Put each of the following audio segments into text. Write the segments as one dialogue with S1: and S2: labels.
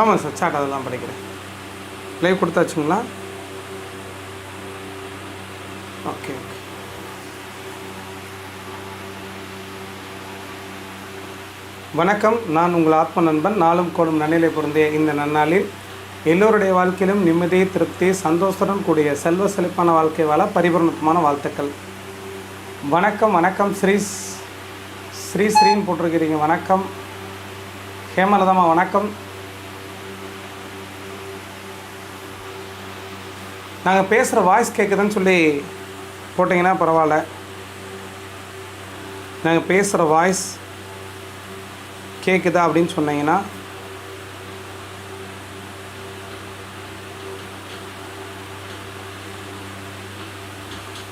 S1: ஆமாம் sir chat அதெல்லாம் படிக்கிறேன். லைவ் கொடுத்தாச்சுங்களா? ஓகே ஓகே வணக்கம் நான் உங்கள் ஆத்ம நண்பன். நாளும் கோடும் நன்னிலை பொருந்திய இந்த நன்னாளில் எல்லோருடைய வாழ்க்கையிலும் நிம்மதி திருப்தி சந்தோஷத்துடன் கூடிய செல்வ செழிப்பான வாழ்க்கை வாழ பரிபூர்ணமான வாழ்த்துக்கள். வணக்கம் வணக்கம் ஸ்ரீ ஸ்ரீ ஸ்ரீன்னு போட்டிருக்கிறீங்க. வணக்கம். ஹேமலதாமா வணக்கம். நாங்கள் பேசுகிற வாய்ஸ் கேட்குதுன்னு சொல்லி போட்டிங்கன்னா பரவாயில்ல. நாங்கள் பேசுகிற வாய்ஸ் கேட்குதா அப்படின்னு சொன்னீங்கன்னா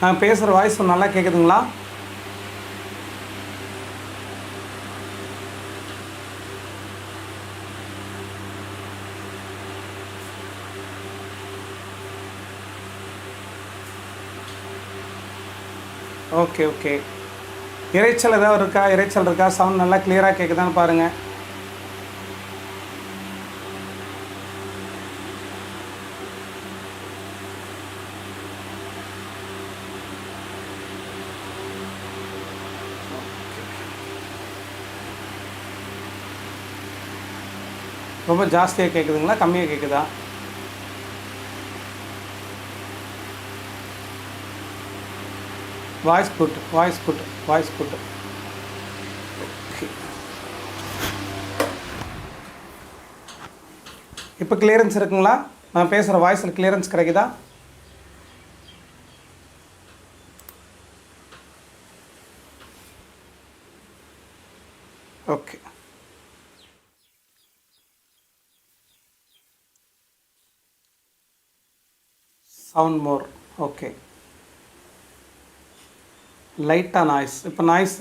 S1: நான் பேசுகிற வாய்ஸ் நல்லா கேட்குதுங்களா ஓகே ஓகே. இரைச்சல் ஏதாவது இருக்கா? இரைச்சல் இருக்கா? சவுண்ட் நல்லா கிளியராக கேட்குதான்னு பாருங்கள் ரொம்ப ஜாஸ்தியாக கேட்குதுங்களா கம்மியாக கேட்குதா voice good voice good voice put. இப்போ கிளியரன்ஸ் இருக்குங்களா? நான் பேசுகிற வாய்ஸில் கிளியரன்ஸ் கிடைக்குதா? ஓகே சவுண்ட் மோர் ஓகே லைட்டாக நாய்ஸ் இப்போ நாய்ஸ்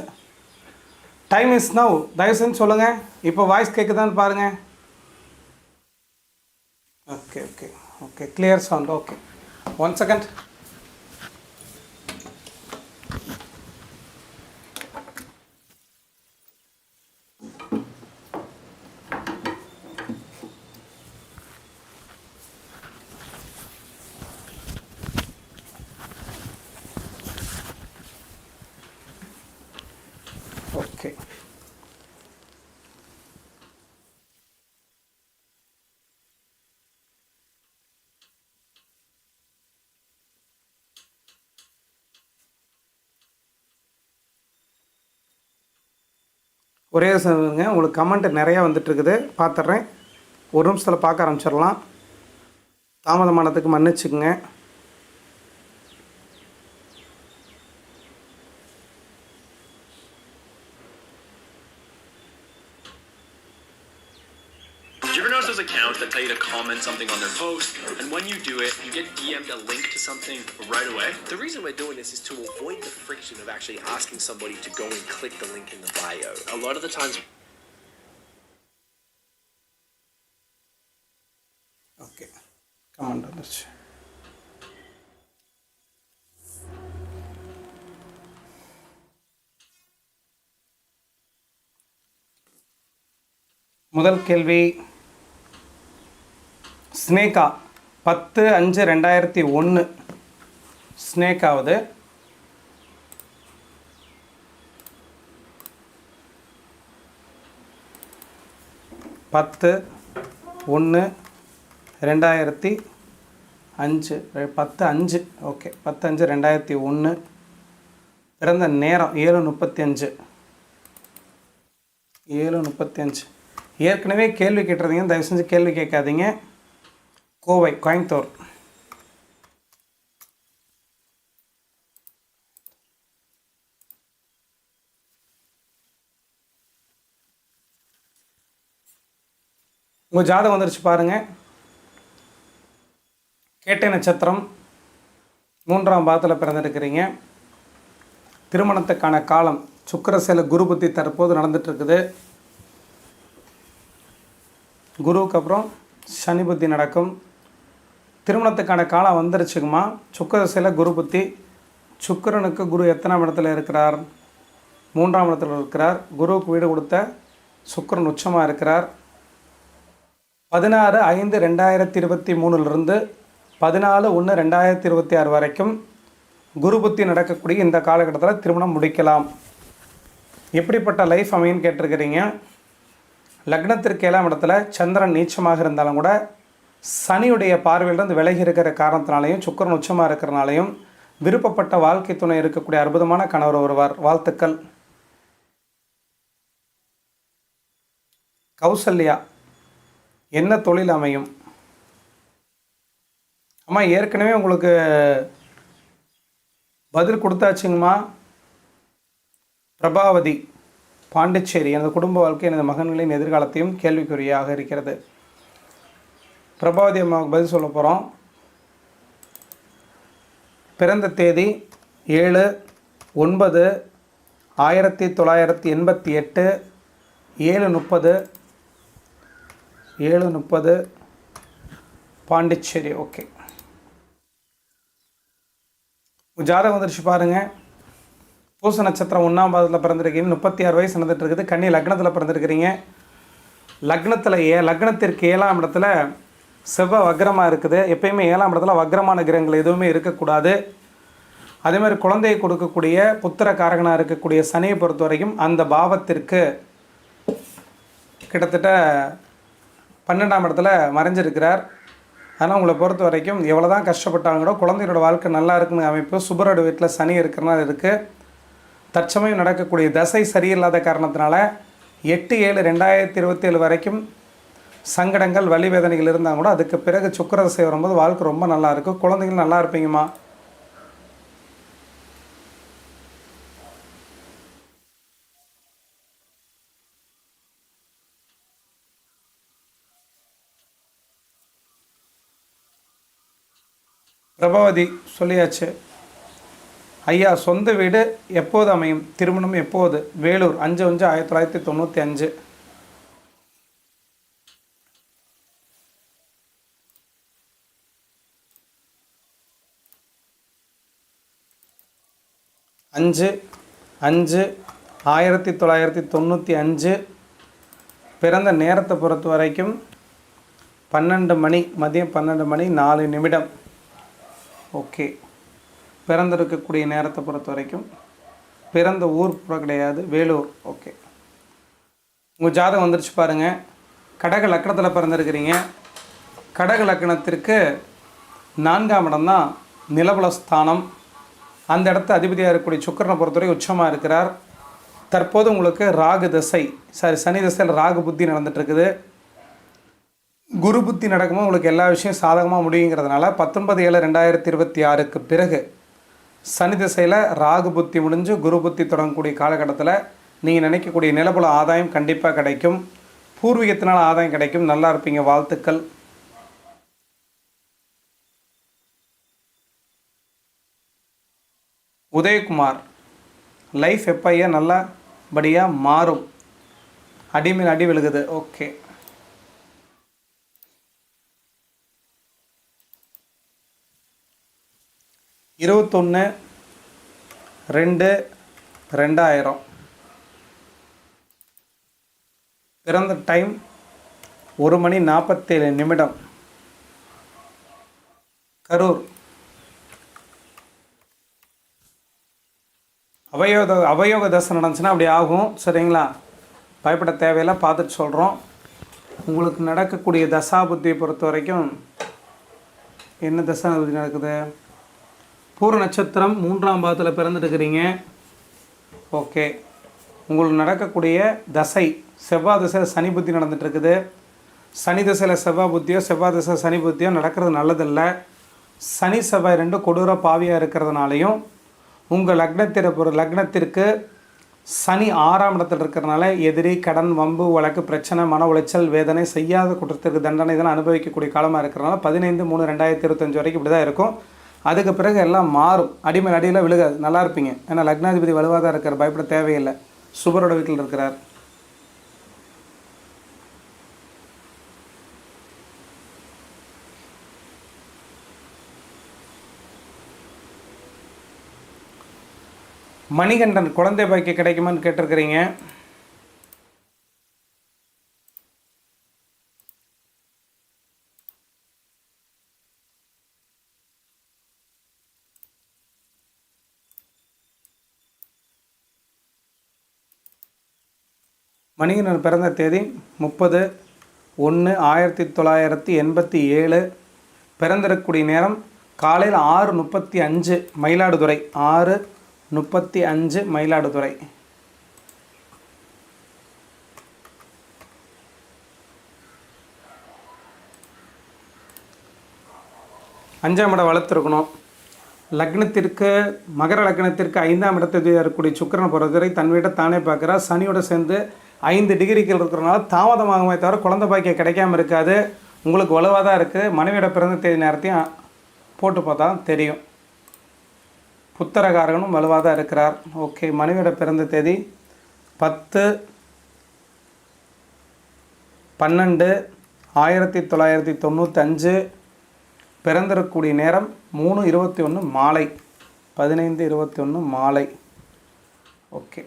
S1: டைம் இஸ் நவ் தயவுசெஞ்சு சொல்லுங்கள் இப்போ வாய்ஸ் கேட்குதான்னு பாருங்கள் okay okay okay clear sound okay one second okay ஒரே சொல்லுங்க உங்களுக்கு கமெண்ட் நிறையா வந்துட்டுருக்குது. பார்த்துட்றேன் ஒரு நிமிஷத்தில் பார்க்க ஆரம்பிச்சிடலாம். தாமதமானதுக்கு மன்னிச்சுக்குங்க.
S2: those accounts that tell you to comment something on their post, and when you do it, you get DM'd a link to something right away?
S3: The reason we're doing this is to avoid the friction of actually asking somebody to go and click the link in the bio. A lot of the times
S1: okay comment வந்துருச்சு முதல் கேள்வி ஸ்னேகா பத்து அஞ்சு ரெண்டாயிரத்தி ஒன்று ஸ்னேகாவது. பத்து ஒன்று ரெண்டாயிரத்தி அஞ்சு. பத்து அஞ்சு. ஓகே பத்து அஞ்சு ரெண்டாயிரத்தி ஒன்று பிறந்த நேரம் ஏழு முப்பத்தி அஞ்சு ஏழு முப்பத்தி அஞ்சு ஏற்கனவே கேள்வி கேட்டிருந்தீங்க தயவு செஞ்சு கேள்வி கேட்காதீங்க. கோவை கோயம்புத்தூர். உங்கள் ஜாதகம் வந்துருச்சு பாருங்கள் கேட்டை நட்சத்திரம் மூன்றாம் பாதத்தில் பிறந்திருக்கிறீங்க. திருமணத்துக்கான காலம் சுக்கிரசேல குரு புத்தி தற்போது நடந்துட்டு இருக்குது குருவுக்கு அப்புறம் சனி புத்தி நடக்கும். திருமணத்துக்கான காலம் வந்துருச்சுங்கம்மா. சுக்கிரசேல குரு புத்தி. சுக்கரனுக்கு குரு எத்தனாம் இடத்துல இருக்கிறார்? மூன்றாம் இடத்துல இருக்கிறார். குருவுக்கு வீடு கொடுத்த சுக்கரன் உச்சமாக இருக்கிறார். பதினாறு ஐந்து ரெண்டாயிரத்தி இருபத்தி மூணுலேருந்து பதினாலு ஒன்று ரெண்டாயிரத்தி இருபத்தி ஆறு வரைக்கும் குரு புத்தி நடக்கக்கூடிய இந்த காலகட்டத்தில் திருமணம் முடிக்கலாம். எப்படிப்பட்ட லைஃப் அமைன்னு கேட்டிருக்கிறீங்க. லக்னத்திற்கு ஏழாம் இடத்துல சந்திரன் நீச்சமாக இருந்தாலும் கூட சனியுடைய பார்வையிலிருந்து விலகி இருக்கிற காரணத்தினாலையும் சுக்கரன் உச்சமாக இருக்கிறனாலையும் விருப்பப்பட்ட வாழ்க்கை துணை இருக்கக்கூடிய அற்புதமான கணவர் வருவார் வாழ்த்துக்கள். கௌசல்யா என்ன தொழில் அமையும்? அம்மா ஏற்கனவே உங்களுக்கு பதில் கொடுத்தாச்சுங்கம்மா. பிரபாவதி பாண்டிச்சேரி எனது குடும்ப வாழ்க்கை எனது மகன்களின் எதிர்காலத்தையும் கேள்விக்குறியாக இருக்கிறது. பிரபாவதி அம்மாவுக்கு பதில் சொல்ல போகிறோம் பிறந்த தேதி ஏழு ஒன்பது ஆயிரத்தி தொள்ளாயிரத்தி எண்பத்தி எட்டு ஏழு முப்பது ஏழு முப்பது பாண்டிச்சேரி ஓகே. ஜாதகம் வந்துருச்சு பாருங்கள் பூச நட்சத்திரம் ஒன்றாம் பாதத்தில் பிறந்திருக்கீங்க முப்பத்தி ஆறு வயசு நடந்துட்டு இருக்குது. கன்னி லக்னத்தில் பிறந்திருக்கிறீங்க. லக்னத்தில் ஏ லக்னத்திற்கு ஏழாம் இடத்துல செவ்வாய் வக்ரமாக இருக்குது. எப்பயுமே ஏழாம் இடத்துல வக்ரமான கிரகங்கள் எதுவுமே இருக்கக்கூடாது. அதே மாதிரி குழந்தையை கொடுக்கக்கூடிய புத்திர காரகனாக இருக்கக்கூடிய சனியை பொறுத்த வரைக்கும் அந்த பாவத்திற்கு கிட்டத்தட்ட பன்னெண்டாம் இடத்துல மறைஞ்சிருக்கிறார். ஆனால் உங்களை பொறுத்த வரைக்கும் எவ்வளோ தான் கஷ்டப்பட்டாலும் கூட குழந்தையோட வாழ்க்கை நல்லா இருக்குன்னு அமைப்பு சுபரோட வீட்டில் சனி இருக்கிறனால இருக்குது தற்சமயம் நடக்கக்கூடிய தசை சரியில்லாத காரணத்தினால எட்டு ஏழு ரெண்டாயிரத்தி இருபத்தேழு வரைக்கும் சங்கடங்கள் வலி வேதனைகள் இருந்தால் கூட அதுக்கு பிறகு சுக்கிரதசை வரும்போது வாழ்க்கை ரொம்ப நல்லா இருக்கும் குழந்தைகள் நல்லா இருப்பீங்கம்மா. பிரபாவதி சொல்லியாச்சு. ஐயா சொந்த வீடு எப்போது அமையும்? திருமணம் எப்போது? வேலூர் அஞ்சு அஞ்சு ஆயிரத்தி தொள்ளாயிரத்தி தொண்ணூற்றி அஞ்சு. அஞ்சு அஞ்சு ஆயிரத்தி தொள்ளாயிரத்தி தொண்ணூற்றி அஞ்சு பிறந்த நேரத்தை பொறுத்த வரைக்கும் பன்னெண்டு மணி மதியம் பன்னெண்டு மணி நாலு நிமிடம். ஓகே. பிறந்திருக்கக்கூடிய நேரத்தை பொறுத்த வரைக்கும் பிறந்த ஊர் புற கிடையாது வேலூர். ஓகே. உங்கள் ஜாதகம் வந்துருச்சு பாருங்கள் கடக லக்கணத்தில் பிறந்திருக்கிறீங்க. கடக லக்கணத்திற்கு நான்காம் இடம் தான் நிலபலஸ்தானம். அந்த இடத்த அதிபதியாக இருக்கக்கூடிய சுக்கரனை பொறுத்தவரை உச்சமாக இருக்கிறார். தற்போது உங்களுக்கு ராகு திசை. சாரி சனி திசையில் ராகு புத்தி நடந்துட்டுருக்குது. குரு புத்தி நடக்கும்போது உங்களுக்கு எல்லா விஷயம் சாதகமாக முடியுங்கிறதுனால பத்தொன்பது ஏழு ரெண்டாயிரத்தி இருபத்தி ஆறுக்கு பிறகு சனி திசையில் ராகு புத்தி முடிஞ்சு குரு புத்தி தொடங்கக்கூடிய காலகட்டத்தில் நீங்கள் நினைக்கக்கூடிய நிலபுல ஆதாயம் கண்டிப்பாக கிடைக்கும். பூர்வீகத்தினால் ஆதாயம் கிடைக்கும். நல்லா இருப்பீங்க. வாழ்த்துக்கள். உதயகுமார் லைஃப் எப்பையா நல்லபடியாக மாறும்? அடிமேல் அடி விழுகுது. ஓகே இருபத்தொன்று ரெண்டு ரெண்டாயிரம். பிறந்த டைம் ஒரு மணி நாற்பத்தேழு நிமிடம். கரூர். அவயோக அவயோக தசை நடந்துச்சுன்னா அப்படி ஆகும். சரிங்களா? பயப்பட தேவையில்லை. பார்த்துட்டு சொல்கிறோம் உங்களுக்கு நடக்கக்கூடிய தசா புத்தியை பொறுத்த வரைக்கும் என்ன தசா புத்தி நடக்குது? பூர நட்சத்திரம் மூன்றாம் பாதத்தில் பிறந்துட்டுருக்கிறீங்க ஓகே. உங்களுக்கு நடக்கக்கூடிய தசை செவ்வாய் திசையில் சனி புத்தி நடந்துட்டு இருக்குது சனி திசையில் செவ்வாய் புத்தியோ செவ்வாய் திசை சனி புத்தியோ நடக்கிறது நல்லதில்லை. சனி செவ்வாய் ரெண்டும் கொடூர பாவியாக இருக்கிறதுனாலையும் உங்கள் லக்னத்திற்கு ஒரு லக்னத்திற்கு சனி ஆறாம் இடத்துல இருக்கிறனால எதிரி கடன் வம்பு வழக்கு பிரச்சனை மன உளைச்சல் வேதனை செய்யாத குற்றத்திற்கு தண்டனை இதெல்லாம் அனுபவிக்கக்கூடிய காலமாக இருக்கிறனால பதினைந்து மூணு ரெண்டாயிரத்தி இருபத்தஞ்சு வரைக்கும் இப்படி தான் இருக்கும். அதுக்கு பிறகு எல்லாம் மாறும். அடிமேல் அடியில் விழுகாது. நல்லா இருப்பீங்க. ஏன்னா லக்னாதிபதி வலுவாக தான் பயப்பட தேவையில்லை. சுபரோட வீட்டில் இருக்கிறார். மணிகண்டன் குழந்தை பாக்கி கிடைக்குமான்னு கேட்டிருக்கிறீங்க. மணிகண்டன் பிறந்த தேதி முப்பது ஒன்று ஆயிரத்தி தொள்ளாயிரத்தி எண்பத்தி ஏழு. பிறந்திருக்கக்கூடிய நேரம் காலையில் ஆறு முப்பத்தி அஞ்சு மயிலாடுதுறை ஆறு முப்பத்தி அஞ்சு மயிலாடுதுறை. அஞ்சாம் இடம் வளர்த்துருக்கணும். லக்னத்திற்கு மகர லக்னத்திற்கு ஐந்தாம் இடத்தில் இருக்கக்கூடிய சுக்கரன் பொறுத்தவரை தன் வீட்டை தானே பார்க்குறா சனியோட சேர்ந்து ஐந்து டிகிரிகள் இருக்கிறனால தாமதமாகவே தவிர குழந்தை பாக்கியம் கிடைக்காம இருக்காது. உங்களுக்கு வலுவாக தான் இருக்குது மனைவியோட பிறந்த தேதி நேரத்தையும் போட்டு பார்த்தா தெரியும். புத்தரகாரகனும் வலுவாக தான் இருக்கிறார். ஓகே மனைவியோட பிறந்த தேதி பத்து பன்னெண்டு ஆயிரத்தி தொள்ளாயிரத்தி தொண்ணூத்தஞ்சு. பிறந்திருக்கக்கூடிய நேரம் மூணு இருபத்தி ஒன்று மாலை. பதினைந்து இருபத்தி ஒன்று மாலை. ஓகே.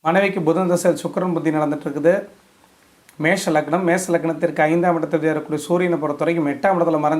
S1: மனைவிக்கு புதன் தசை சுக்கரன் புத்தி நடந்துட்டுருக்குது. மேஷ லக்னம் மேஷ லக்னத்திற்கு ஐந்தாம் இடத்தில் இருக்கக்கூடிய சூரியனை பொறுத்த வரைக்கும் எட்டாம் இடத்துல மறைஞ்சு